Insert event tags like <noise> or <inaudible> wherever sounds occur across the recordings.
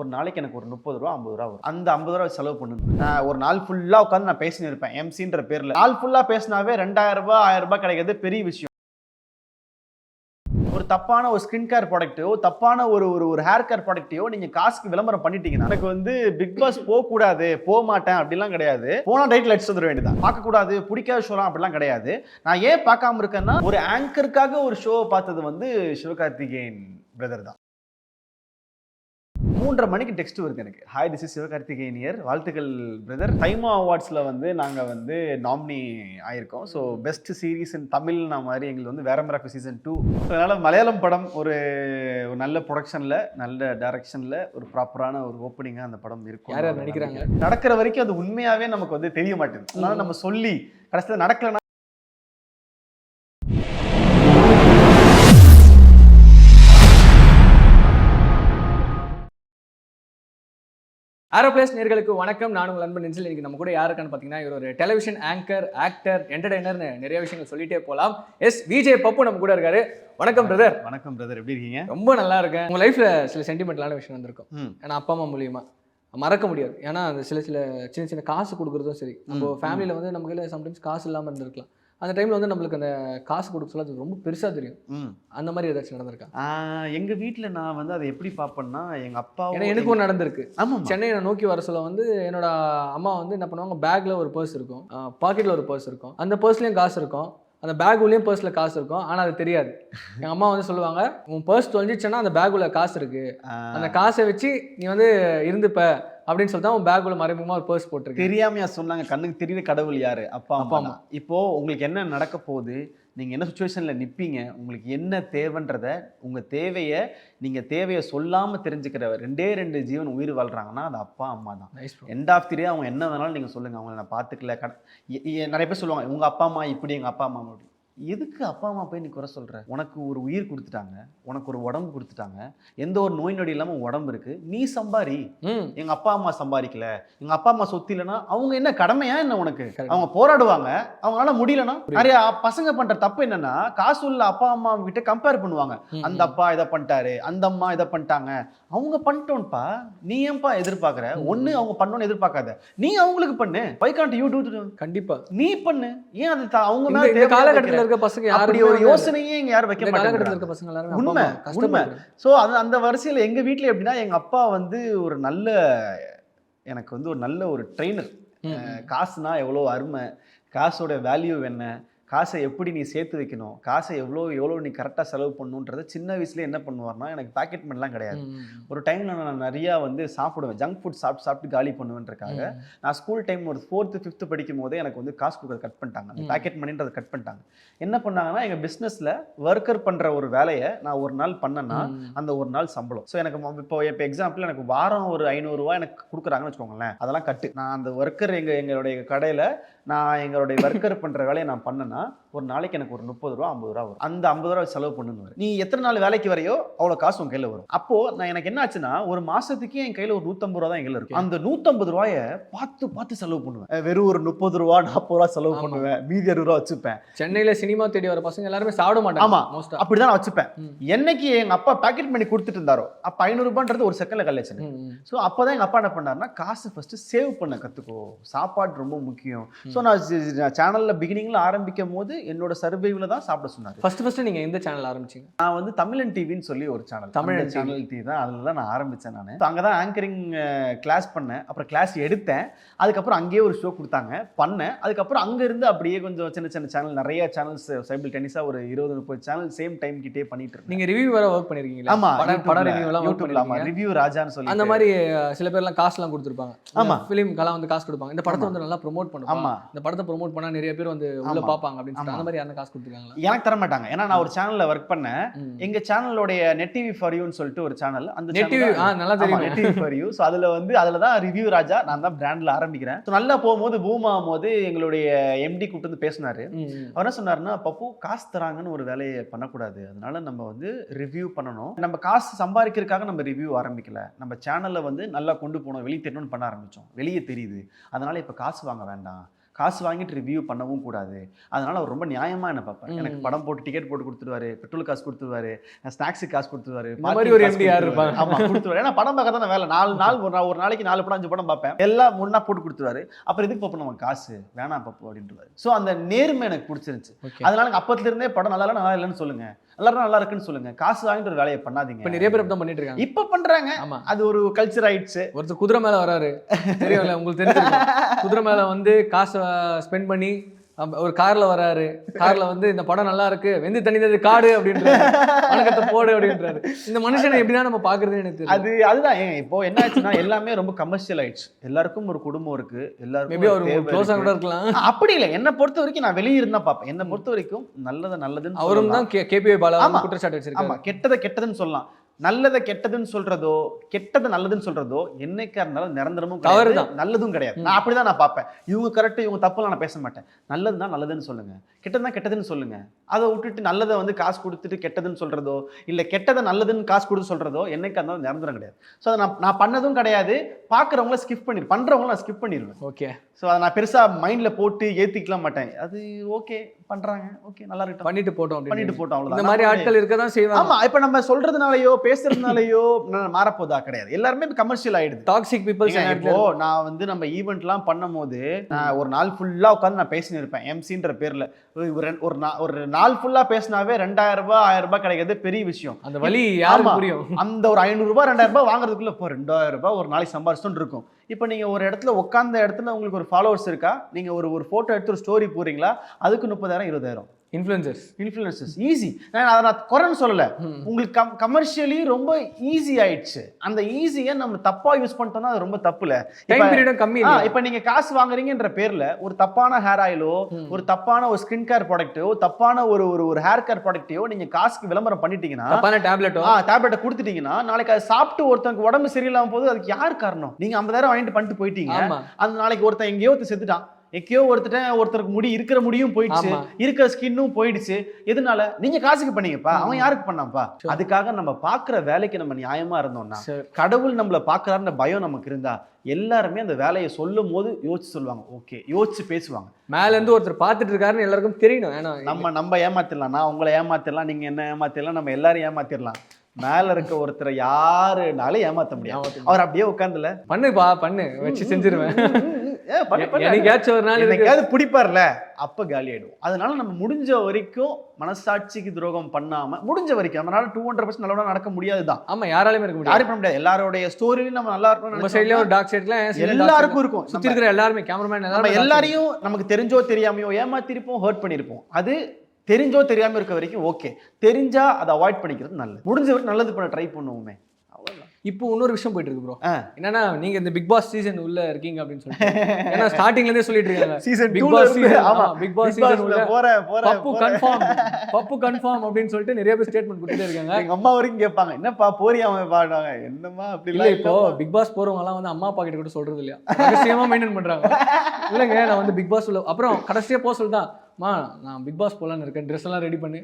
ஒரு நாளைக்கு எனக்கு ஒரு முப்பது ரூபா ஐம்பது ரூபா வரும். அந்த ஐம்பது ரூபா செலவு பண்ணுங்க. நான் ஒரு நாள் ஃபுல்லாக உட்காந்து நான் பேசினு இருப்பேன் எம்சின்ற பேரில். நாள் ஃபுல்லாக பேசினாவே ரெண்டாயிரம் ரூபாய் ஆயிரம் ரூபாய் கிடைக்கிறது பெரிய விஷயம். ஒரு தப்பான ஒரு ஸ்கின் கேர் ப்ராடக்ட்டோ தப்பான ஒரு ஒரு ஒரு ஹேர் கேர் ப்ராடக்ட்டையோ நீங்க காசுக்கு விளம்பரம் பண்ணிட்டீங்கன்னா எனக்கு வந்து பிக் பாஸ் போகக்கூடாது போக மாட்டேன் அப்படிலாம் கிடையாது. போனா டைட்டில் அடிச்சு வந்துட வேண்டியதான் பார்க்கக்கூடாது பிடிக்காத ஷோலாம் அப்படிலாம் கிடையாது. நான் ஏன் பார்க்காம இருக்கேன்னா ஒரு ஆங்கருக்காக ஒரு ஷோவை பார்த்தது வந்து சிவகார்த்திகேயன் பிரதர் தான். மூன்றரை மணிக்கு டெக்ஸ்ட் வருது எனக்கு. ஹாய் திஸ் இஸ் சிவகார்த்திகேயனியர். வாழ்த்துக்கள் பிரதர் டைமா அவார்ட்ஸில் வந்து நாங்கள் வந்து நாமினி ஆயிருக்கோம். ஸோ பெஸ்ட் சீரீஸ் இன் தமிழ்னா மாதிரி எங்களுக்கு வந்து மேராஃபி சீசன் டூ அதனால் மலையாளம் படம் ஒரு நல்ல ப்ரொடக்ஷனில் நல்ல டைரக்ஷனில் ஒரு ப்ராப்பரான ஒரு ஓப்பனிங்காக அந்த படம் இருக்கும். யார் யார் நடிக்கிறாங்க? நடக்கிற வரைக்கும் அது உண்மையாகவே நமக்கு வந்து தெரிய மாட்டேங்குது. அதனால நம்ம சொல்லி கடைசியில் நடக்கலைன்னா ஏரோப்ளேஸ் நேர்களுக்கு வணக்கம். நான் உங்கள் அன்பன் நெஞ்சில் நம்ம கூட யாருக்கான்னு பார்த்தீங்கன்னா இவர் ஒரு டெலிவிஷன் ஆங்கர் ஆக்டர் என்டர்டைனர்னு நிறைய விஷயங்கள் சொல்லிட்டே போகலாம் எஸ் விஜய் பப்பு நம்ம கூட இருக்காரு. வணக்கம் பிரதர் வணக்கம் பிரதர் எப்படி இருக்கீங்க? ரொம்ப நல்லா இருக்கேன். உங்க லைஃப்ல சில சென்டிமெண்டலான விஷயம் வந்திருக்கும். ஏன்னா அப்பா அம்மா மூலியமா. மறக்க முடியாது. ஏன்னா அந்த சில சில சின்ன சின்ன காசு கொடுக்குறதும் சரி. நம்ம ஃபேமிலியில் வந்து நம்ம கையில் சம்டைம்ஸ் காசு இல்லாமல் இருந்திருக்கலாம். அந்த டைம்ல வந்து நம்மளுக்கு அந்த காசு கொடுக்க சொல்ல அது ரொம்ப பெருசா தெரியும். ம். அந்த மாதிரி ஏதாச்சும் நடந்திருக்கா? ஆஹ் எங்க வீட்ல நான் வந்து அதை எப்படி பார்ப்பேன்னா எங்க அப்பா ஏன்னா எனக்கு ஒன்று நடந்திருக்கு. ஆமா சென்னையை நோக்கி வர சொல்ல வந்து என்னோட அம்மா வந்து என்ன பண்ணுவாங்க பேக்ல ஒரு பர்ஸ் இருக்கும். பாக்கெட்ல ஒரு பர்ஸ் இருக்கும். அந்த பர்ஸ்லயும் காசு இருக்கும். அந்த பேக் உள்ளேயும் பர்ஸ்ல காசு இருக்கும். ஆனா அது தெரியாது. எங்க அம்மா வந்து சொல்லுவாங்க உன் பர்ஸ் தொலைஞ்சிச்சுன்னா அந்த பேக் உள்ள காசு இருக்கு. அந்த காசை வச்சு நீ வந்து இருந்துப்ப. அப்படின்னு சொல்லிட்டு உன் பேக் உள்ள மறைமுகமா ஒரு பர்ஸ் போட்டிருக்கு. தெரியாமையா சொன்னாங்க. கண்ணுக்கு தெரியுற கடவுள் யாரு? அப்பா அப்பா அம்மா. அம்மா. இப்போ உங்களுக்கு என்ன நடக்க போகுது? நீங்க என்ன சுச்சுவேஷன்ல நிப்பீங்க? உங்களுக்கு என்ன தேவைன்றத உங்க தேவையை நீங்க தேவையை சொல்லாம தெரிஞ்சுக்கிற ரெண்டே ரெண்டு ஜீவன் உயிர் வாழ்றாங்கன்னா அது அப்பா அம்மா தான். எண்ட் ஆஃப் தி அவங்க என்ன வேணாலும் நீங்க சொல்லுங்க. அவங்கள நான் பார்த்துக்கல. கட நிறைய பேர் சொல்லுவாங்க உங்க அப்பா அம்மா இப்படி எங்க அப்பா அம்மா அப்படி. எதுக்கு அப்பா அம்மா போய் நீ குறை சொல்ற? உனக்கு ஒரு உயிர் கொடுத்துட்டாங்க. உனக்கு ஒரு உடம்பு கொடுத்துட்டாங்க. எந்த ஒரு நோய் நொடி இல்லாம உன் உடம்பு இருக்கு. நீ சம்பாரி. ம். எங்க அப்பா அம்மா சம்பாதிக்கல. எங்க அப்பா அம்மா சொத்து இல்லைன்னா அவங்க என்ன கடமையா என்ன உனக்கு. அவங்க போராடுவாங்க. அவங்களால முடியலன்னா? நிறைய பசங்க பண்ற தப்பு என்னன்னா காசு உள்ள அப்பா அம்மா கிட்ட கம்பேர் பண்ணுவாங்க. அந்த அப்பா இதை பண்ணிட்டாரு அந்த அம்மா இதை பண்ணிட்டாங்க. அவங்க பண்ணிட்டோன்ப்பா நீ ஏன்பா எதிர்பார்க்கற. ஒண்ணு அவங்க பண்ணணும்னு எதிர்பார்க்காத. நீ அவங்களுக்கு பண்ணு. பை காண்ட் யூ டூ கண்டிப்பா. நீ பண்ணு. ஏன் அது அவங்க மேல காலகட்டத்தில்? இருக்க பசங்க அப்படி ஒரு யோசனையே இங்க யாரும் வைக்க மாட்டாங்க இருக்க பசங்க எல்லாருமே உண்மை, கஷ்டப்படுறாங்க ஸோ அது அந்த வரிசையில் எங்கள் வீட்டில் எப்படின்னா எங்கள் அப்பா வந்து ஒரு நல்ல எனக்கு வந்து ஒரு நல்ல ஒரு ட்ரெயினர். காசுனா எவ்வளோ அருமை காசோட வேல்யூ என்ன காசை எப்படி நீ சேர்த்து வைக்கணும்? காசை எவ்வளோ எவ்வளோ நீ கரெக்டாக செலவு பண்ணணுன்றத சின்ன வயசுல என்ன பண்ணுவார்னா எனக்கு பாக்கெட் மணிலாம் கிடையாது. ஒரு டைமில் நான் நிறையா வந்து சாப்பிடுவேன். ஜங்க் ஃபுட் சாப்பிட்டு சாப்பிட்டு காலி பண்ணுவேன்றக்காக. நான் ஸ்கூல் டைம் ஒரு ஃபோர்த்து ஃபிஃப்த்து படிக்கும் போதே எனக்கு வந்து காசு கொடுக்கறது கட் பண்ணிட்டாங்க. பாக்கெட் மணின்றதை கட் பண்ணிட்டாங்க. என்ன பண்ணாங்கன்னா எங்கள் பிஸ்னஸில் ஒர்க்கர் பண்ணுற ஒரு வேலையை நான் ஒரு நாள் பண்ணேன்னா. அந்த ஒரு நாள் சம்பளம். ஸோ எனக்கு இப்போ இப்போ எக்ஸாம்பிள் எனக்கு வாரம் ஒரு ஐநூறுரூவா எனக்கு கொடுக்குறாங்கன்னு வச்சுக்கோங்களேன். அதெல்லாம் கட்டு நான் அந்த ஒர்க்கர் எங்கள் எங்களுடைய கடையில் நான் எங்களுடைய ஒர்க்கர் பண்ணுற வேலையை நான் பண்ணேன்னா ஒரு நாளைக்கு எனக்கு ஒரு முப்பது ரூபா ஐம்பது ரூபா வரும். அந்த ஐம்பது ரூபா செலவு பண்ணுன்னு நீ எத்தனை நாள் வேலைக்கு வரையோ அவ்வளோ காசு உன் கையில் வரும். அப்போ நான் எனக்கு என்ன ஆச்சுன்னா ஒரு மாசத்துக்கு என் கையில் ஒரு நூற்றம்பது ரூபா தான் கையில் இருக்கும். அந்த நூற்றம்பது ரூபாயை பார்த்து பார்த்து செலவு பண்ணுவேன். வெறும் ஒரு முப்பது ரூபா நாற்பது ரூபா செலவு. பண்ணுவேன். மீதி அறுபது ரூபா வச்சுப்பேன். சென்னையில சினிமா தேடி வர பசங்க எல்லாருமே சாப்பிட மாட்டாங்க ஆமா. மோஸ்டா அப்படிதான் நான் வச்சுப்பேன். என்னைக்கு எங்க அப்பா பாக்கெட் பண்ணி கொடுத்துட்டு இருந்தாரோ அப்ப ஐநூறு ரூபான்றது ஒரு செகண்ட்ல கழிச்சு ஸோ அப்பதான் எங்க அப்பா என்ன பண்ணாருன்னா காசு ஃபர்ஸ்ட் சேவ் பண்ண கத்துக்கோ. சாப்பாடு ரொம்ப முக்கியம். ஸோ நான் சேனல்ல பிகினிங்ல ஆரம்பிக்கும் போது என்னோட சர்வைவில் தான் சாப்பிட சொன்னாரு. ஃபர்ஸ்ட் ஃபர்ஸ்ட் நீங்க எந்த சேனல் ஆரம்பிச்சீங்க? நான் வந்து தமிழன் டிவின்னு சொல்லி ஒரு சேனல் தமிழன் சேனல் டிவி தான். அதில் தான் நான் ஆரம்பித்தேன் நான். அங்கே தான் ஆங்கரிங் கிளாஸ் பண்ணேன். அப்புறம் கிளாஸ் எடுத்தேன். அதுக்கப்புறம் அங்கேயே ஒரு ஷோ கொடுத்தாங்க. பண்ணேன். அதுக்கப்புறம் அங்கேருந்து அப்படியே கொஞ்சம் சின்ன சின்ன சேனல் நிறைய சேனல்ஸ் சைபிள் டென்னிஸாக ஒரு இருபது முப்பது சேனல் சேம் டைம் கிட்டே பண்ணிட்டு இருந்தேன். நீங்க ரிவ்யூ வேற ஒர்க் பண்ணிருக்கீங்களா? ஆமா படம் படம் ரிவ்யூ எல்லாம் ஒர்க் யூடியூப்ல ஆமா. பண்ணிருக்கீங்க. ரிவ்யூ ராஜான்னு சொல்லி அந்த மாதிரி சில பேர்லாம் காசுலாம் கொடுத்துருப்பாங்க. ஆமா. ஃபிலிம்க்கெல்லாம் வந்து காசு கொடுப்பாங்க. இந்த படத்தை வந்து நல்லா ப்ரோமோட் பண்ணுவாங்க ஆமா. இந்த படத்தை ப்ரோமோட் பண்ணா நிறைய பேர் வந்து உள்ள. பாப்பாங்க அப்படின்னு சொல்லிட்டு. அந்த மாதிரி யாரும் காசு கொடுத்துருக்காங்களா? எனக்கு தர மாட்டாங்க. ஏன்னா நான் ஒரு சேனல்ல ஒர்க் பண்ணேன். எங்க சேனலோடைய நெட் டிவி ஃபார் யூன்னு சொல்லிட்டு ஒரு சேனல் அந்த நெட் டிவி நல்லா தெரியும். Net TV for you so அதில் வந்து அதில் தான் ரிவ்யூ ராஜா. நான் தான் பிராண்டில் ஆரம்பிக்கிறேன். நல்லா போகும்போது பூம் ஆகும்போது எங்களுடைய எம்டி கூப்பிட்டு வந்து பேசினாரு. அவர் என்ன சொன்னாருன்னா பப்பு காசு தராங்கன்னு ஒரு வேலையை பண்ணக்கூடாது. அதனால நம்ம வந்து ரிவ்யூ பண்ணணும். நம்ம காசு சம்பாதிக்கிறதுக்காக நம்ம ரிவ்யூ ஆரம்பிக்கல. நம்ம சேனல்ல வந்து நல்லா கொண்டு போகணும். வெளியே தெரியணும்னு பண்ண ஆரம்பிச்சோம். வெளியே தெரியுது. அதனால இப்போ காசு வாங்க வேண்டாம். காசு வாங்கிட்டு ரிவ்யூ பண்ணவும் கூடாது. அதனால அவர் ரொம்ப நியாயமா என்ன பார்ப்பாரு. எனக்கு. படம் போட்டு டிக்கெட் போட்டு கொடுத்துருவாரு பெட்ரோல் காசு கொடுத்துருவாரு ஸ்நாக்ஸுக்கு காசு கொடுத்துருவாரு மாதிரி ஒரு யார். இருப்பாங்க? கொடுத்துருவாரு. ஏன்னா படம் பார்க்க தானே வேலை. நாலு நாள் ஒரு ஒரு நாளைக்கு நாலு படம் அஞ்சு படம் பார்ப்பேன். எல்லாம் முன்னா போட்டு கொடுத்துருவாரு. அப்புறம் எதுக்கு பார்ப்போம்? நம்ம காசு. வேணாம் பாப்போம் அப்படின்றாரு ஸோ அந்த நேர்மை எனக்கு பிடிச்சிருந்துச்சு. அதனால எனக்கு அப்பத்துல இருந்தே படம் நல்லா நல்லா இல்லைன்னு சொல்லுங்க. நல்லா இருந்தா நல்லா இருக்குன்னு சொல்லுங்க. காசு வாங்கிட்டு ஒரு வேலையை இப்போ பண்ணாதீங்க நிறைய பேர் தான் பண்ணிட்டு இருக்காங்க. இப்ப பண்றாங்க. ஆமா. அது ஒரு கல்ச்சர் ஆயிடுச்சு. ஒருத்தர் குதிரை மேல வராரு. தெரியும்ல உங்களுக்கு தெரிஞ்சிருக்கும். குதிரை மேல வந்து காசை ஸ்பெண்ட் பண்ணி ஒரு கார்ல வராரு கார்ல வந்து இந்த படம் நல்லா இருக்கு வெந்து தண்ணி காடு அப்படின்றாரு. வணக்கத்தை போடு அப்படின்றாரு. இந்த மனுஷனை எப்படிதான் நம்ம பாக்குறதுன்னு எனக்கு அது அதுதான். ஏங்க இப்போ என்ன ஆச்சுன்னா எல்லாமே ரொம்ப கமர்ஷியல் ஆயிடுச்சு. எல்லாருக்கும் ஒரு குடும்பம் இருக்கு. எல்லாருக்கும் மேபி ஒரு க்ளோஸா. கூட இருக்கலாம். அப்படி இல்லை. என்னை பொறுத்த வரைக்கும் நான் வெளியே இருந்தா பார்ப்பேன். என்னை பொறுத்த வரைக்கும் நல்லதை நல்லதுன்னு அவரும். தான் கேபிஐ பாலா ஆமா. குற்றச்சாட்டு ஆமா. வச்சிருக்காரு கெட்டதை கெட்டதுன்னு சொல்லலாம். நல்லதை கெட்டதுன்னு சொல்றதோ கெட்டதை நல்லதுன்னு சொல்றதோ என்னைக்கா இருந்தாலும் நிரந்தரமும் கிடையாது. நல்லதும் கிடையாது. நான் அப்படிதான் நான் பார்ப்பேன். இவங்க கரெக்ட் இவங்க தப்புலாம் நான் பேச மாட்டேன். நல்லது தான் நல்லதுன்னு சொல்லுங்க. கெட்டது தான் கெட்டதுன்னு சொல்லுங்க. அதை விட்டுட்டு நல்லதை வந்து காசு கொடுத்துட்டு கெட்டதுன்னு சொல்றதோ இல்ல கெட்டதை நல்லதுன்னு காசு கொடுத்து சொல்றதோ என்னைக்கா இருந்தாலும் நிரந்தரம் கிடையாது. ஸோ அதை நான் நான் பண்ணதும் கிடையாது. பார்க்குறவங்கள ஸ்கிப் பண்ணி பண்றவங்கள நான் ஸ்கிப் பண்ணிடுவேன் ஓகே ஸோ அதை நான் பெருசா மைண்ட்ல போட்டு ஏத்திக்கலாம் மாட்டேன். அது ஓகே பண்றாங்க. ஓகே நல்லா இருக்கட்டும். பண்ணிட்டு போட்டோம் பண்ணிட்டு போட்டோம் இந்த அவ்வளவுதான் மாதிரி ஆட்கள் இருக்க தான் செய்வாங்க. ஆமா இப்ப நம்ம சொல்றதுனாலயோ பேசுறதுனாலயோ <laughs> ந- மாறப்போதா கிடையாது. எல்லாருமே கமர்ஷியல் ஆயிடுது. டாக்ஸிக் பீப்புள்ஸ் இப்போ நான் வந்து நம்ம ஈவெண்ட்லாம் பண்ணும்போது நான் ஒரு நாள் ஃபுல்லா உட்காந்து நான் பேசினு இருப்பேன் எம்சின்ற பேர்ல. ஒரு ஒரு நாள் ஃபுல்லா பேசினாவே ரெண்டாயிரம் ரூபாய் ஆயிரம் ரூபாய் கிடைக்கிறது பெரிய விஷயம். அந்த வலி யாருக்கு ஆமா. புரியும்? அந்த ஒரு ஐநூறு ரூபாய் ரெண்டாயிரம் ரூபாய் வாங்குறதுக்குள்ள இப்போ ரெண்டாயிரம் ரூபாய் ஒரு நாளைக்கு சம்பாரிச்சுட்டு இருக்கும். இப்போ நீங்கள் ஒரு இடத்துல உட்காந்த இடத்துல உங்களுக்கு ஒரு ஃபாலோவர்ஸ் இருக்கா? நீங்கள் ஒரு ஒரு ஃபோட்டோ எடுத்து ஒரு ஸ்டோரி போகிறீங்களா அதுக்கு முப்பதாயிரம் இருபதாயிரம். இன்ஃப்ளூயன்சர்ஸ் இன்ஃப்ளூயன்சஸ் ஈஸி நான் அதை நான் குறைன்னு சொல்லல. உங்களுக்கு கம் கமர்ஷியலி ரொம்ப ஈஸி ஆயிடுச்சு. அந்த ஈஸியை நம்ம தப்பா யூஸ் பண்ணிட்டோம்னா அது ரொம்ப தப்புல. டைம் கம்மி ஆ? இப்ப நீங்க காசு வாங்குறீங்கன்ற பேர்ல ஒரு தப்பான ஹேர் ஆயிலோ. ஒரு தப்பான ஒரு ஸ்கின் கேர் ப்ராடக்ட்டோ தப்பான ஒரு ஒரு ஒரு ஹேர் கேர் ப்ராடக்ட்டையோ நீங்க காசுக்கு விளம்பரம் பண்ணிட்டீங்கன்னா தப்பான டேப்லெட்டோ டேப்லெட்டை கொடுத்துட்டீங்கன்னா நாளைக்கு அதை சாப்பிட்டு ஒருத்தனுக்கு உடம்பு சரியில்லாம போது அதுக்கு யார் காரணம்? நீங்க ஐம்பதாயிரம் வாங்கிட்டு பண்ணிட்டு போயிட்டீங்க. அந்த நாளைக்கு ஒருத்தன் எங்கேயோ ஒருத்தன் செத்துட்டான். எங்கேயோ ஒருத்தன் ஒருத்தருக்கு முடி இருக்கிற முடியும் போயிடுச்சு. இருக்கிற ஸ்கின்னும் போயிடுச்சு. எதனால? நீங்க காசுக்கு பண்ணீங்கப்பா. அவன். யாருக்கு பண்ணாப்பா. அதுக்காக நம்ம பாக்குற வேலைக்கு நம்ம நியாயமா இருந்தோம்னா கடவுள் நம்மள பாக்குறாருன்ற பயம் நமக்கு இருந்தா எல்லாருமே அந்த வேலையை சொல்லும் போது யோசிச்சு சொல்லுவாங்க. ஓகே. யோசிச்சு பேசுவாங்க. மேல இருந்து ஒருத்தர் பார்த்துட்டு இருக்காருன்னு எல்லாருக்கும் தெரியணும். ஏன்னா நம்ம நம்ம ஏமாத்திடலாம். நான் உங்களை ஏமாத்திடலாம். நீங்க என்ன ஏமாத்திடலாம்? நம்ம எல்லாரும் ஏமாத்திடலாம். மேல இருக்க ஒருத்தரை யாருனாலும் ஏமாத்த முடியாது. ஏமாத்த- அவர் அப்படியே உட்கார்ந்துல. பண்ணுப்பா பண்ணு. வச்சு செஞ்சிருவேன். என்னைக்காச்சும் ஒரு நாள் என்னைக்காவது பிடிப்பார்ல அப்ப காலி ஆயிடும் அதனால நம்ம முடிஞ்ச வரைக்கும் மனசாட்சிக்கு துரோகம் பண்ணாம முடிஞ்ச வரைக்கும் நம்மளால டூ ஹண்ட்ரட் பர்சன்ட் நல்லவனா நடக்க முடியாதுதான். ஆமா யாராலையும் இருக்க முடியாது. யாரும் பண்ண முடியாது. எல்லாரோடைய ஸ்டோரியும் நம்ம நல்லா இருக்கணும்னு நம்ம சைடுல ஒரு டாக் சைட்ல எல்லாருக்கும் இருக்கும். சுத்தி இருக்கிற எல்லாருமே கேமராமேன் நம்ம எல்லாரும் எல்லாரையும் நமக்கு தெரிஞ்சோ தெரியாமையோ ஏமாத்திருப்போம் ஹர்ட் பண்ணியிருப்போம் அது தெரிஞ்சோ தெரியாம இருக்க வரைக்கும் ஓகே தெரிஞ்சா அதை அவாய்ட் பண்ணிக்கிறது நல்லது. முடிஞ்ச வரைக்கும் நல்லது பண்ண ட்ரை பண்ணுவோமே. இப்போ இன்னொரு விஷயம் போயிட்டு இருக்கு ப்ரோ. என்னன்னா நீங்க இந்த பிக் பாஸ் சீசன் உள்ள இருக்கீங்க அப்படின்னு சொல்லிட்டு. <laughs> ஏன்னா ஸ்டார்டிங்ல இருந்தே சொல்லிட்டு இருக்காங்க. சீசன் Big 2 Boss ல இருந்து season, ஆமா. Big Boss season உள்ள போற போற பப்பு. கன்ஃபார்ம் பப்பு கன்ஃபார்ம் அப்படின்னு சொல்லிட்டு நிறைய பேர் ஸ்டேட்மெண்ட் கொடுத்துட்டே இருக்காங்க. எங்க அம்மா வரைக்கும் கேட்பாங்க என்னப்பா போறியா அவன்? பாடுவாங்க. என்னம்மா அப்படி இல்ல இப்போ பிக் பாஸ் போறவங்க எல்லாம் வந்து அம்மா அப்பா கிட்ட கூட சொல்றது இல்லையா? ரகசியமா மெயின்டைன் பண்றாங்க. இல்லைங்க நான் வந்து பிக் பாஸ் உள்ள அப்புறம் கடைசியா போக சொல்லிதான் மா நான் பிக் பாஸ் போலான்னு இருக்கேன். ட்ரெஸ் எல்லாம் ரெடி பண்ணி.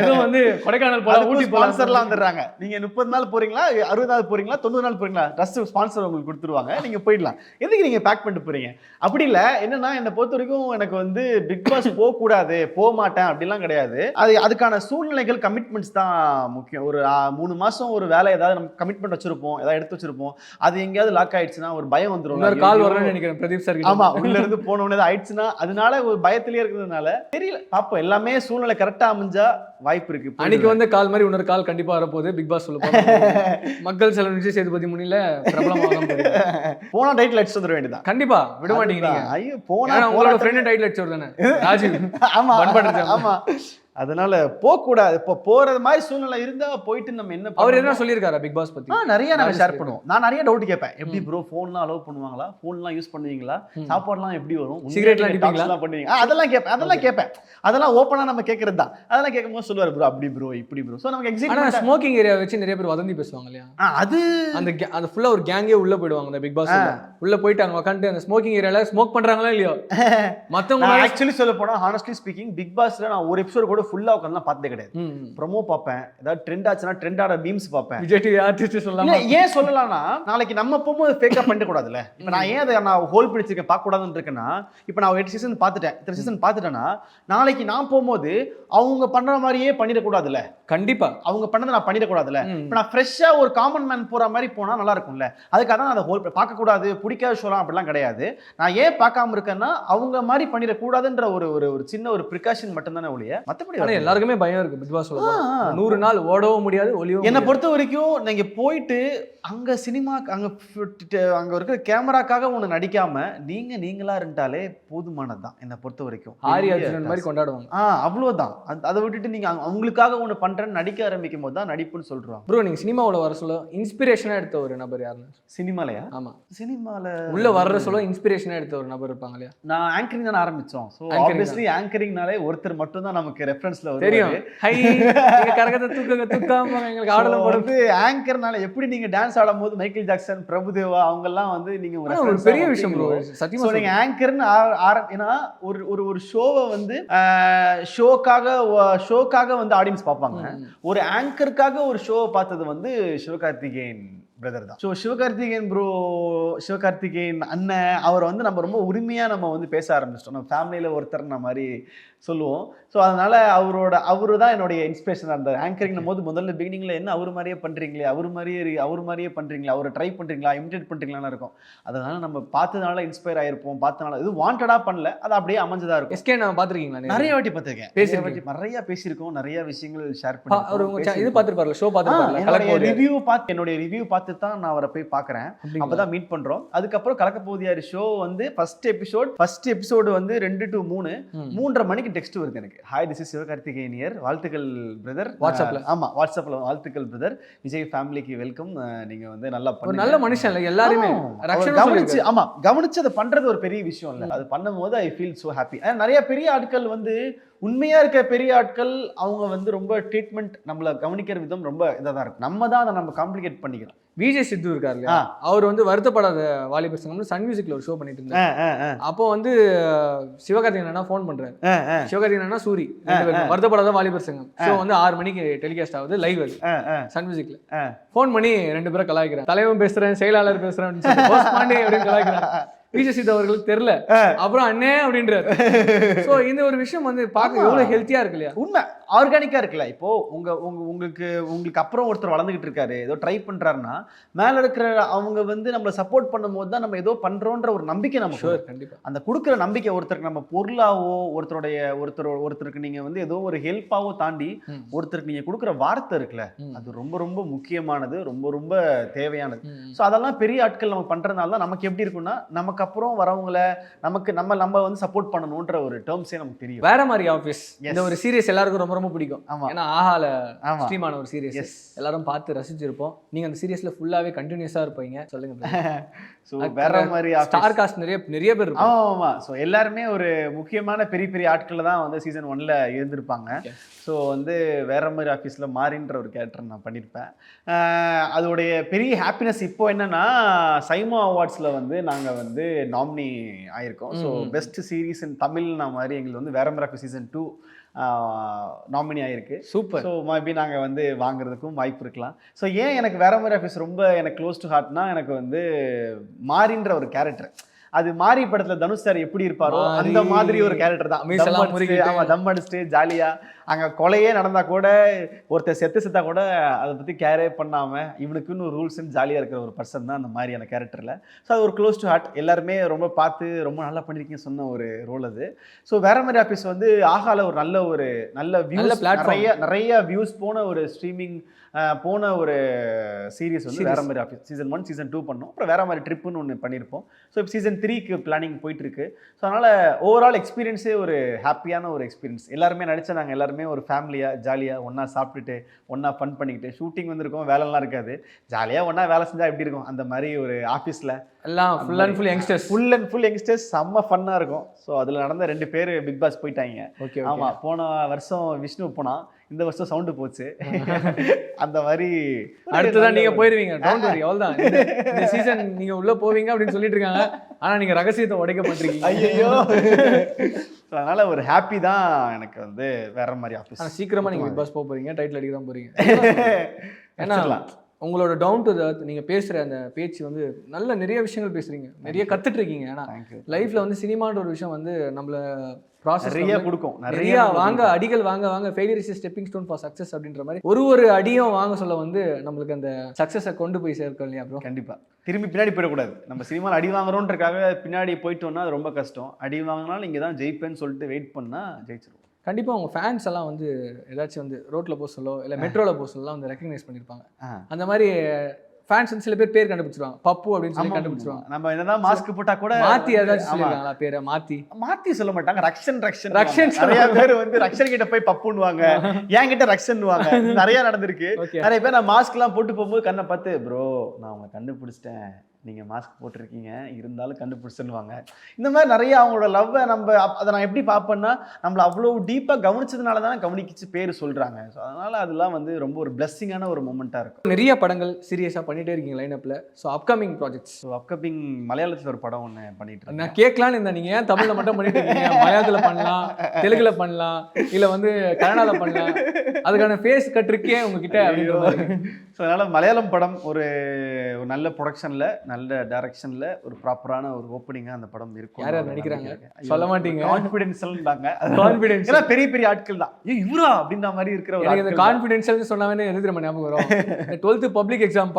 ஏதோ வந்து கொடைக்கானல் போலாம் ஊட்டி ஸ்பான்சர்லாம் வந்துடுறாங்க. நீங்க முப்பது நாள் போறீங்களா? அறுபது நாள் போறீங்களா? தொண்ணூறு நாள் போறீங்களா? ட்ரெஸ் ஸ்பான்சர் உங்களுக்கு கொடுத்துருவாங்க. நீங்க போயிடலாம். எதுக்கு நீங்க பேக் பண்ணிட்டு போறீங்க? அப்படி இல்ல. என்னன்னா என்னை பொறுத்த வரைக்கும் எனக்கு வந்து பிக் பாஸ் <laughs> போக கூடாது போக மாட்டேன் அப்படிலாம் கிடையாது. அது அதுக்கான சூழ்நிலைகள் கமிட்மெண்ட்ஸ் தான் முக்கியம். ஒரு மூணு மாசம் ஒரு வேலை ஏதாவது நம்ம கமிட்மெண்ட் வச்சிருப்போம். ஏதாவது எடுத்து வச்சிருப்போம். அது எங்கேயாவது லாக் ஆயிடுச்சுன்னா ஒரு பயம் வந்துரும். இன்னொரு கால் வரணும்னு நினைக்கிறேன் பிரதீப் சார் ஆமா உள்ள இருந்து போன உடனே ஏதாவது ஆயிடுச்சுன்னா அதனால ஒரு பயத்திலேயே இருக்கிறதுனால தெரியல. பாப்போம் எல்லாமே சூழ்நிலை கரெக்டா அமைஞ்சா வாய்ப்பு இருக்கு. அன்னைக்கு வந்து கால் மாதிரி இன்னொரு கால் கண்டிப்பா வரப்போகுது. பிக் பாஸ் சொல்ல. <laughs> மக்கள் செலவு நிச்சயம் சேதுபதி முன்னில பிரபலமாக <laughs> போனா டைட்டில் அடிச்சு வந்துட வேண்டியதான் கண்டிப்பா விட மாட்டீங்க. ஐயோ போனா உங்களோட ஃப்ரெண்ட் டைட்டில் அடிச்சவர் தானே ராஜீவ் ஆமா. ஆமா. அதனால போக கூடாது இப்போ போறது மாதிரி சூழ்நிலை இருந்தா போயிட்டு நம்ம என்ன அவர்? எதனா சொல்லியிருக்காரா பிக் பாஸ் பத்தி? நிறைய நாங்க ராஜேஷ் ஷேர். பண்ணுவோம். நான் நிறைய டவுட் கேட்பேன். எப்படி ப்ரோ ஃபோன்லாம் அலோவ் பண்ணுவாங்களா? ஃபோன்லாம் யூஸ் பண்ணுவீங்களா. சாப்பாடுலாம் எப்படி வரும்? talks-லாம் பண்ணுவீங்க. அதெல்லாம் கேட்பேன். அதெல்லாம் கேட்பேன். அதெல்லாம் ஓப்பனா நம்ம கேட்கறது தான் அதெல்லாம் கேட்கும்போது சொல்லுவாரு ப்ரோ அப்படி ப்ரோ இப்படி ப்ரோ ஸோ நமக்கு எக்ஸிட் ஸ்மோக்கிங் ஏரியா வச்சு நிறைய பேர் வதந்தி பேசுவாங்க இல்லையா? அது அந்த அந்த ஃபுல்லா ஒரு கேங்கே உள்ள போயிடுவாங்க அந்த பிக் பாஸ் உள்ள போயிட்டு அங்க உட்காந்து அந்த ஸ்மோக்கிங் ஏரியால ஸ்மோக் பண்றாங்களா இல்லையோ? மேல- ஆக்சுவலி சொல்ல போனா ஹானஸ்ட்லி ஸ்பீக்கிங் பிக் பாஸ்ல நான் ஒரு எபிசோட் கூட ஃபுல்லா உட்காந்து பார்த்ததே கிடையாது. ப்ரொமோ பார்ப்பேன். ஏதாவது ட்ரெண்ட் ஆச்சுன்னா ட்ரெண்டான மீம்ஸ் பார்ப்பேன். விஜய் டிவி ஆர்டிஸ்ட் சொல்லலாம் ஏன் சொல்லலாம்னா நாளைக்கு நம்ம போகும்போது ஃபேக்கா பண்ணிட கூடாதுல்ல. இப்போ நான் ஏன் அதை நான் ஹோல் பிடிச்சிருக்கேன் பார்க்க கூடாதுன்னு இருக்கேன்னா இப்போ நான் எட்டு சீசன் பார்த்துட்டேன். இத்தனை சீசன் பார்த்துட்டேன்னா நாளைக்கு நான் போகும்போது அவங்க பண்ற மாதிரியே பண்ணிடக்கூடாதுல்ல கண்டிப்பா. அவங்க பண்ணதை நான் பண்ணிடக்கூடாதுல்ல. இப்போ நான் ஃப்ரெஷ்ஷா ஒரு காமன் மேன் போற மாதிரி போனா நல்லா இருக்கும்ல. அதுக்காக தான் நான் அதை ஹோல் பார்க்க கூடாது பிடிக்காத ஷோலாம் அப்படிலாம் கிடையாது. நான் ஏன் பார்க்காம இருக்கேன்னா அவங்க மாதிரி பண்ணிடக்கூடாதுன்ற ஒரு ஒரு சின்ன ஒரு ப்ரிகாஷன் மட்டும்தானே ஒழிய மற்றபடி ஆனா எல்லாருக்குமே பயம் இருக்கு பிக் பாஸ். நூறு நாள் ஓடவும் முடியாது ஒளியவும் என்னை. பொறுத்த வரைக்கும் நீங்க போயிட்டு அங்க சினிமா அங்க அங்க இருக்கிற கேமராக்காக ஒண்ணு நடிக்காம நீங்க நீங்களா இருந்துட்டாலே போதுமானது தான் என்னை பொறுத்த வரைக்கும். ஆரி அர்ஜுனன் மாதிரி கொண்டாடுவாங்க. ஆ அவ்வளவுதான். அந்த- அதை விட்டுட்டு நீங்க அவங்க- அவங்களுக்காக ஒண்ணு பண்றேன்னு நடிக்க ஆரம்பிக்கும் போது தான் நடிப்புன்னு சொல்றாங்க. ப்ரோ நீங்க சினிமாவுல வர சொல்ல இன்ஸ்பிரேஷனா எடுத்த ஒரு நபர் யாருன்னு? சினிமாலயா? ஆமா. சினிமால உள்ள வர்ற சொல்ல இன்ஸ்பிரேஷனா எடுத்த ஒரு நபர் இருப்பாங்க இல்லையா? நான் ஆங்கரிங் தானே ஆரம்பிச்சோம். ஸோ ஆங்கரிங்னாலே ஒருத்தர் மட்டும் தான் நமக்கு ரெஃபரன்ஸ்ல தெரியும் ஹை நீங்க கரகத்தை தூக்குங்க தூக்காம எங்களுக்கு ஆடலாம் போட வந்து ஆங்கர்னால எப்படி நீங்க டான்ஸ் ஆடும்போது மைக்கேல் ஜாக்சன் பிரபுதேவா அவங்க எல்லாம் வந்து நீங்க ஒரு பெரிய விஷயம் ப்ரோ? சத்தியமா. நீங்கள் ஆங்கர்னு ஏன்னா ஒரு ஒரு ஒரு ஷோவை வந்து ஷோக்காக ஷோக்காக வந்து ஆடியன்ஸ் பார்ப்பாங்க. ஒரு ஆங்கருக்காக ஒரு ஷோவை பார்த்தது வந்து சிவகார்த்திகேயன் பிரதர் தான் ஸோ சிவகார்த்திகேயன் ப்ரோ சிவகார்த்திகேயன் அண்ணன் அவரை வந்து நம்ம ரொம்ப உரிமையாக நம்ம வந்து பேச ஆரம்பிச்சிட்டோம் நம்ம ஃபேமிலியில் ஒருத்தர்ன மாதிரி சொல்லுவோம். ஸோ அதனால அவரோட அவரு தான் என்னுடைய இன்ஸ்பிரேஷன் அந்த ஆங்கரிங் போது முதல்ல பிகினிங்ல என்ன அவர் மாதிரியே பண்றீங்களே அவர் மாதிரியே அவர் மாதிரியே பண்றீங்களா அவரை ட்ரை பண்றீங்களா இமிடேட் பண்றீங்களான்னு இருக்கும். அதனால நம்ம பார்த்ததுனால இன்ஸ்பயர் ஆயிருப்போம் பார்த்தனால இது வாண்டடா பண்ணல அது அப்படியே அமைஞ்சதா இருக்கும். எஸ்கே நான் பாத்திருக்கீங்களா நீங்க? நிறைய வாட்டி பார்த்திருக்கேன். பேசியிருக்கீங்க. வாட்டி நிறைய பேசியிருக்கோம் நிறைய விஷயங்கள் ஷேர் பா- அவர் உங்க cha- இது பாத்துருப்பாருல ஷோ கலக்க ரிவ்யூ பார்த்து என்னுடைய ரிவ்யூ பார்த்து தான் நான் அவரை போய் பார்க்கறேன். அப்பதான் மீட் பண்றோம். அதுக்கப்புறம் கலக்க போதியாரு ஷோ வந்து ஃபர்ஸ்ட் எபிசோட் ஃபர்ஸ்ட் எபிசோடு வந்து ரெண்டு டு மூணு மூன்றரை மணிக்கு டெக்ஸ்ட் வருது எனக்கு. ஹாய் திஸ் இஸ் சிவகார்த்திகேயனியர். வாழ்த்துக்கள் பிரதர் வாட்ஸ்அப்ல? ஆமா வாட்ஸ்அப்ல வாழ்த்துக்கள் பிரதர் விஜய் ஃபேமிலிக்கு வெல்கம் நீங்க வந்து நல்லா பண்ணுங்க. நல்ல மனுஷன் இல்ல எல்லாருமே. கவனிச்சு ஆமா கவனிச்சு அதை பண்றது ஒரு பெரிய விஷயம் இல்ல. அது பண்ணும்போது ஐ ஃபீல் சோ ஹாப்பி நிறைய பெரிய ஆட்கள் வந்து உண்மையா இருக்க பெரிய ஆட்கள் அவங்க வந்து ரொம்ப ட்ரீட்மெண்ட் நம்மள கவனிக்கிற விதம் ரொம்ப இதாக தான் இருக்கும். நம்ம தான் அதை நம்ம காம்ப்ளிகேட் பண்ணிக்கிறோம். விஜய் சித்து இருக்காரு. அவர் வந்து வருத்தப்படாத வாலிபர் சங்கம்னு சன் மியூசிக்ல ஒரு ஷோ பண்ணிட்டு இருந்தாரு. ஆ, அப்போ வந்து சிவகார்த்திகேயன் அண்ணா ஃபோன் பண்றாரு. சிவகார்த்திகேயன் அண்ணா சூரி வருத்தப்படாத வாலிபர் சங்கம். ஷோ வந்து ஆறு மணிக்கு டெலிகாஸ்ட் ஆகுது லைவ் அது. சன் மியூசிக்ல. ஃபோன் பண்ணி ரெண்டு பேரும் கலாய்க்கிறேன் தலைவன் பேசுறேன் செயலாளர் பேசுறேன் அப்படின்னு கலாய்க்கிறேன் விஜய் சித்து அவர்களுக்கு தெரியல. அப்புறம் அண்ணே அப்படின்றாரு. <laughs> சோ இந்த ஒரு விஷயம் வந்து பார்க்க. எவ்வளவு ஹெல்த்தியா இருக்கு இல்லையா? உண்மை. ஆர்கானிக்கா இருக்குல்ல இப்போ உங்க உங்க உங்களுக்கு உங்களுக்கு அப்புறம் ஒருத்தர் வளர்ந்துகிட்டு இருக்காரு ஏதோ ட்ரை பண்றாருன்னா மேல இருக்கிற அவங்க வந்து நம்மள சப்போர்ட் பண்ணும்போது தான் நம்ம ஏதோ பண்றோன்ற ஒரு நம்பிக்கை நமக்கு ஷூர் வரும். கண்டிப்பா அந்த கொடுக்குற நம்பிக்கை ஒருத்தருக்கு நம்ம பொருளாவோ ஒருத்தருடைய ஒருத்தர் ஒருத்தருக்கு நீங்க வந்து ஏதோ ஒரு ஹெல்ப்பாவோ தாண்டி. ஒருத்தருக்கு நீங்க கொடுக்குற வார்த்தை இருக்குல்ல. அது ரொம்ப ரொம்ப முக்கியமானது ரொம்ப ரொம்ப தேவையானது. ஸோ அதெல்லாம் பெரிய ஆட்கள் நம்ம பண்றதுனால தான் நமக்கு எப்படி இருக்கும்னா நமக்கு அப்புறம் வரவங்கள நமக்கு நம்ம நம்ம வந்து சப்போர்ட் பண்ணணுன்ற ஒரு டேர்ம்ஸே நமக்கு தெரியும் வேற மாதிரி ஆஃபீஸ். இந்த ஒரு சீரியஸ் எல்லாருக்கும் ரொம்ப ரொம்ப பிடிக்கும். ஆமா. ஏன்னா ஆஹால ஆமா. ஸ்ட்ரீம் ஆன ஒரு சீரியஸ். எல்லாரும் பார்த்து ரசிச்சிருப்போம். நீங்க அந்த சீரியஸ்ல ஃபுல்லாவே கண்டினியூஸா இருப்பீங்க. சொல்லுங்க ஸோ <laughs> வேற மாதிரி ஸ்டார் காஸ்ட் நிறைய நிறைய பேர் இருப்பாங்க. ஆமா ஸோ எல்லாருமே ஒரு முக்கியமான பெரிய பெரிய ஆட்கள் தான் வந்து சீசன் ஒன்ல இருந்திருப்பாங்க. ஸோ வந்து வேற மாதிரி ஆஃபீஸில் மாறின்ற ஒரு கேரக்டர் நான் பண்ணியிருப்பேன் அதோடைய பெரிய ஹாப்பினஸ் இப்போ என்னன்னா சைமா அவார்ட்ஸில் வந்து நாங்கள் வந்து நாமினி ஆயிருக்கோம். ஸோ. பெஸ்ட் சீரீஸ் இன் தமிழ்னா மாதிரி எங்களுக்கு வந்து வேற மாதிரி சீசன் டூ நாமினி ஆயிருக்கு. சூப்பர் ஸோ மேபி நாங்கள் வந்து வாங்குறதுக்கும் வாய்ப்பு இருக்கலாம். ஸோ ஏன் எனக்கு வேற மாதிரி ஆஃபீஸ் ரொம்ப எனக்கு க்ளோஸ் டு ஹார்ட்னா எனக்கு வந்து மாறின்ற ஒரு கேரக்டர் அது மாரி படத்துல தனுஷ் சார் எப்படி இருப்பாரோ. அந்த மாதிரி ஒரு கேரக்டர் தான். ஆமா தம் அடிச்சுட்டு ஜாலியா அங்க கொலையே நடந்தா கூட ஒருத்தர் செத்து செத்தா கூட அதை பத்தி கேரே பண்ணாம இவனுக்குன்னு ரூல்ஸ் ஜாலியா இருக்கிற ஒரு பர்சன் தான் அந்த மாதிரியான கேரக்டர்ல ஸோ அது ஒரு க்ளோஸ் டு ஹார்ட் எல்லாருமே ரொம்ப பார்த்து ரொம்ப நல்லா பண்ணிருக்கீங்க சொன்ன ஒரு ரோல் அது. ஸோ வேற மாதிரி ஆஃபீஸ் வந்து ஆகால ஒரு நல்ல ஒரு நல்ல வியூஸ். நிறைய நிறைய வியூஸ் போன ஒரு ஸ்ட்ரீமிங் போன ஒரு சீரிஸ் வந்து வேற. மாதிரி office season one season two பண்ணோம். அப்புறம் வேற மாதிரி ட்ரிப்புன்னு ஒன்று பண்ணியிருப்போம் ஸோ இப்போ சீசன் த்ரீக்கு பிளானிங் போயிட்டு இருக்கு. ஸோ அதனால ஓவரால் எக்ஸ்பீரியன்ஸே ஒரு ஹாப்பியான ஒரு எக்ஸ்பீரியன்ஸ் எல்லாருமே நடிச்ச நாங்கள் எல்லாருமே ஒரு ஃபேமிலியாக ஜாலியாக ஒன்றா சாப்பிட்டுட்டு ஒன்றா ஃபன் பண்ணிக்கிட்டு ஷூட்டிங் வந்திருக்கோம் வேலைலாம் இருக்காது. ஜாலியாக ஒன்றா வேலை செஞ்சால் எப்படி இருக்கும்? அந்த மாதிரி ஒரு ஆஃபீஸில் எல்லாம் full and full youngsters full and full youngsters செம்ம ஃபன்னாக இருக்கும். ஸோ அதில் நடந்த ரெண்டு பேர் பிக் பாஸ் போயிட்டாங்க. ஓகே ஆமா போன வருஷம் விஷ்ணு போனான். இந்த வருஷம் சவுண்டு போச்சு. <laughs> அந்த மாதிரி அடுத்ததான் நீங்க போயிருவீங்க. டோன்ட் வரி அவ்வளவுதான். இந்த- இந்த சீசன் நீங்க உள்ள போவீங்க அப்படின்னு சொல்லிட்டு இருக்காங்க ஆனா நீங்க ரகசியத்தை உடைக்க மாட்டீங்க ஐயோ அதனால ஒரு ஹாப்பி தான் எனக்கு வந்து வேற மாதிரி ஆனா ஆஃபீஸ் சீக்கிரமா நீங்க பிக் பாஸ் போக போறீங்க. டைட்டில் அடிக்க தான் போறீங்க. ஏன்னா. உங்களோட டவுன் டு நீங்க பேசுற அந்த பேச்சு வந்து நல்ல நிறைய விஷயங்கள் பேசுறீங்க. நிறைய கத்துட்டு இருக்கீங்க ஏன்னா லைஃப்ல வந்து சினிமான்ற ஒரு விஷயம் வந்து நம்மள ப்ராசஸ் நிறைய கொடுக்கும். நிறைய வாங்க அடிகள் வாங்க வாங்க failure is stepping stone for success அப்படின்ற மாதிரி ஒரு ஒரு அடியும் வாங்க சொல்ல வந்து நம்மளுக்கு அந்த சக்ஸஸை கொண்டு போய் சேர்க்கணும் இல்லையா ப்ரோ கண்டிப்பா. திரும்பி பின்னாடி போயிடக்கூடாது. நம்ம சினிமாவில் அடி வாங்குறோன்றக்காக பின்னாடி போயிட்டோம்னா அது ரொம்ப கஷ்டம். அடி வாங்கினாலும் இங்கே தான் ஜெயிப்பேன்னு சொல்லிட்டு வெயிட் பண்ணா ஜெயிச்சிருவோம். கண்டிப்பா உங்க ஃபேன்ஸ் எல்லாம் வந்து ஏதாச்சும் வந்து ரோட்ல போக சொல்ல இல்ல மெட்ரோல போக சொல்ல வந்து ரெக்கக்னைஸ் பண்ணிருப்பாங்க. ஆ. அந்த மாதிரி ஃபேன்ஸ் வந்து சில பேர் பேர் கண்டுபிடிச்சிருவாங்க. பப்பு அப்படின்னு சொல்லி கண்டுபிடிச்சிருவாங்க. நம்ம என்னதான் மாஸ்க் போட்டா கூட மாத்தி ஏதாச்சும் ஆமா. சொல்லிருக்காங்களா பேரை? மாத்தி. மாத்தி சொல்ல மாட்டாங்க. ரக்ஷன் ரக்ஷன். ரக்ஷன் நிறைய பேர் வந்து ரக்ஷன் கிட்ட போய் பப்புன்னுவாங்க. <laughs> என் கிட்ட ரக்ஷன்னுவாங்க. <laughs> நிறைய நடந்திருக்கு. நிறைய பேர் நான் மாஸ்க் எல்லாம் போட்டு போகும்போது கண்ணை பார்த்து ப்ரோ நான் உங்களை கண்டுபிடிச்சிட்டேன். நீங்க மாஸ்க் போட்டிருக்கீங்க இருந்தாலும் கண்டுபிடிச்சிருவாங்க. இந்த மாதிரி நிறைய அவங்களோட லவ்வை நம்ம அதை நான் எப்படி பார்ப்பேன்னா நம்மள அவ்வளோ டீப்பா கவனிச்சதுனால தான் கவனிக்கிச்சு பேர் சொல்றாங்க. ஸோ அதனால அதெல்லாம் வந்து ரொம்ப ஒரு பிளஸ்ஸிங்கான ஒரு மூமெண்ட்டாக இருக்கும். நிறைய படங்கள் சீரியஸா பண்ணிட்டே இருக்கீங்க லைனப்ல so upcoming projects so upcoming மலையாளத்தில் ஒரு படம் ஒன்று பண்ணிட்டு நான் கேட்கலான்னு இருந்தேன். நீங்க ஏன் தமிழ்ல மட்டும் பண்ணிட்டு இருக்கீங்க? மலையாளத்துல பண்ணலாம் தெலுங்குல பண்ணலாம் இல்ல வந்து கன்னடால பண்ணலாம். அதுக்கான ஃபேஸ் கட் இருக்கே உங்ககிட்ட அப்படின்ற மாதிரி. ஸோ அதனால் மலையாளம் படம் ஒரு ஒரு நல்ல ப்ரொடக்ஷனில் நல்ல டைரக்ஷனில் ஒரு ப்ராப்பரான ஒரு ஓப்பனிங்காக அந்த படம் இருக்கும் யார் நடிக்கிறாங்க? சொல்ல மாட்டீங்க. கான்ஃபிடென்ஷியல்டாங்க கான்ஃபிடென்ஸ் ஏன்னா பெரிய பெரிய ஆட்கள் தான் ஏ இவரா அப்படின்ற மாதிரி இருக்கிற எனக்கு இந்த ஆட்கள் தான். கான்ஃபிடென்ஷியல் சொன்னாவே எது தெரியுமா ஞாபகம் வரும் டுவெல்த்து பப்ளிக் எக்ஸாம்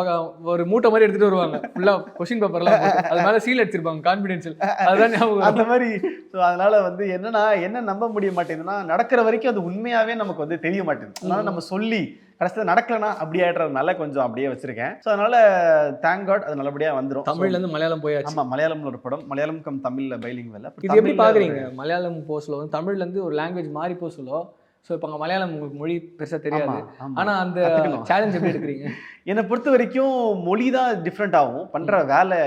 ஒரு மூட்டை மாதிரி எடுத்துட்டு வருவாங்க ஃபுல்லா கொஸ்டின் பேப்பர்லாம். அது மேல சீல் அடிச்சிருப்பாங்க கான்ஃபிடென்ஷியல் அதுதான் ஞாபகம். அந்த மாதிரி ஸோ அதனால வந்து என்னன்னா என்ன நம்ப முடிய மாட்டேங்குதுன்னா நடக்கிற வரைக்கும் அது உண்மையாவே நமக்கு வந்து தெரிய மாட்டேங்குது அதனால நம்ம சொல்லி கடைசியில் நடக்கலனா அப்படி ஆயிடுறதுனால கொஞ்சம் அப்படியே வச்சிருக்கேன். ஸோ அதனால தேங்க் காட் அது நல்லபடியா வந்துரும். தமிழ்ல இருந்து மலையாளம் போயாச்சு. ஆமா மலையாளம்ல ஒரு படம். மலையாளம் கம் தமிழ்ல பைலிங் வேலை இது எப்படி பாக்குறீங்க? மலையாளம் வந்து தமிழ்ல இருந்து ஒரு லாங்குவேஜ் மாறி சொல்ல ஸோ இப்போ அங்கே மலையாளம் உங்களுக்கு மொழி பெருசா தெரியாது. ஆனா அந்த. சேலஞ்ச் எப்படி எடுக்கிறீங்க? <laughs> என்னை பொறுத்த வரைக்கும் மொழி தான் டிஃப்ரெண்ட் ஆகும். பண்ற வேலை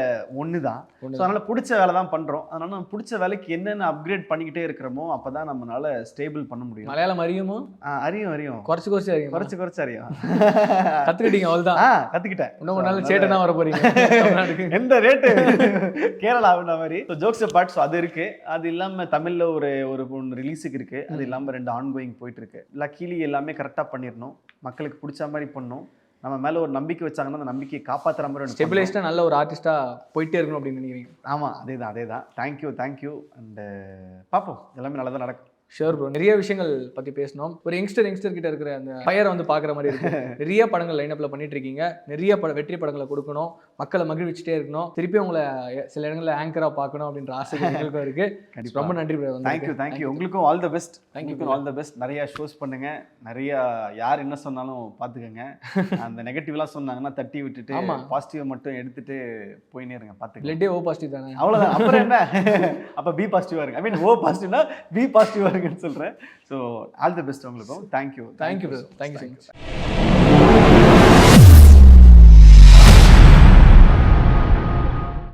ஒன்று தான். ஸோ அதனால பிடிச்ச வேலை தான் பண்றோம். அதனால நம்ம பிடிச்ச வேலைக்கு என்னென்ன அப்கிரேட் பண்ணிக்கிட்டே இருக்கிறோமோ அப்பதான் நம்மளால ஸ்டேபிள் பண்ண முடியும். மலையாளம் அறியுமோ? அறியும் அறியும். குறைச்சு குறைச்சு அறியும்? குறைச்சு குறைச்சு அறியும். <laughs> கத்துக்கிட்டீங்க அவ்வளவுதான். ஆ கத்துக்கிட்டேன். இன்னும் ஒரு நாள் சேட்டனா வர தமிழ்நாட்டுக்கு <laughs> எந்த ரேட்டு கேரளா அப்படின்ற மாதிரி. ஸோ ஜோக்ஸ் பார்ட் ஸோ அது இருக்கு. அது இல்லாம தமிழ்ல ஒரு ஒரு ரிலீஸுக்கு இருக்கு. அது இல்லாம ரெண்டு ஆன் கோயிங் போயிட்டு இருக்கு லக்கீலி எல்லாமே கரெக்டாக பண்ணிடணும் மக்களுக்கு பிடிச்ச மாதிரி பண்ணணும். நம்ம மேல ஒரு நம்பிக்கை வச்சாங்கன்னா அந்த நம்பிக்கையை காப்பாத்துற மாதிரி ஒண்ணு பண்ணணும். ஸ்டெபிலைஸ்டா நல்ல ஒரு ஆர்டிஸ்டா போயிட்டே இருக்கணும் அப்படின்னு நினைக்கிறீங்க? ஆமா அதே தான் அதே தான் தேங்க்யூ தேங்க்யூ அண்டு பார்ப்போம் எல்லாமே நல்லதா நடக்கும். ஷோர் ப்ரோ நிறைய விஷயங்கள் பத்தி பேசணும் ஒரு யங்ஸ்டர் யங்ஸ்டர் கிட்ட இருக்கிற அந்த ஃபயரை வந்து பாக்குற மாதிரி இருக்கு. <laughs> நிறைய படங்கள் லைனப்ல பண்ணிட்டு இருக்கீங்க. நிறைய பட வெற்றி படங்களை கொடுக்கணும். மக்களை மகிழ்விச்சுட்டே இருக்கணும். திருப்பி உங்களை சில இடங்கள்ல ஆங்கரா பார்க்கணும் அப்படின்ற ஆசை <laughs> எங்களுக்கும் இருக்கு. ரொம்ப நன்றி bro thank you thank you உங்களுக்கும் ஆல் த பெஸ்ட் உங்களுக்கும் ஆல் த பெஸ்ட் நிறைய ஷோஸ் பண்ணுங்க. நிறைய யார் என்ன சொன்னாலும் பார்த்துக்கங்க. <laughs> அந்த நெகட்டிவ்லாம் சொன்னாங்கன்னா தட்டி விட்டுட்டு. பாசிட்டிவ் மட்டும் எடுத்துட்டு போயினே இருங்க. பார்த்துக்கலாம் பிளட்டே ஓ பாசிட்டிவ் தானே? அவ்வளோதான் அப்புறம் என்ன? அப்போ பி பாசிட்டிவாக இருங்க. ஐ மீன் ஓ பாசிட்டிவ்னா பி பாசிட்டிவாக இருங்கன்னு சொல்கிறேன் ஸோ ஆல் தி பெஸ்ட் உங்களுக்கும் thank you thank you thank you much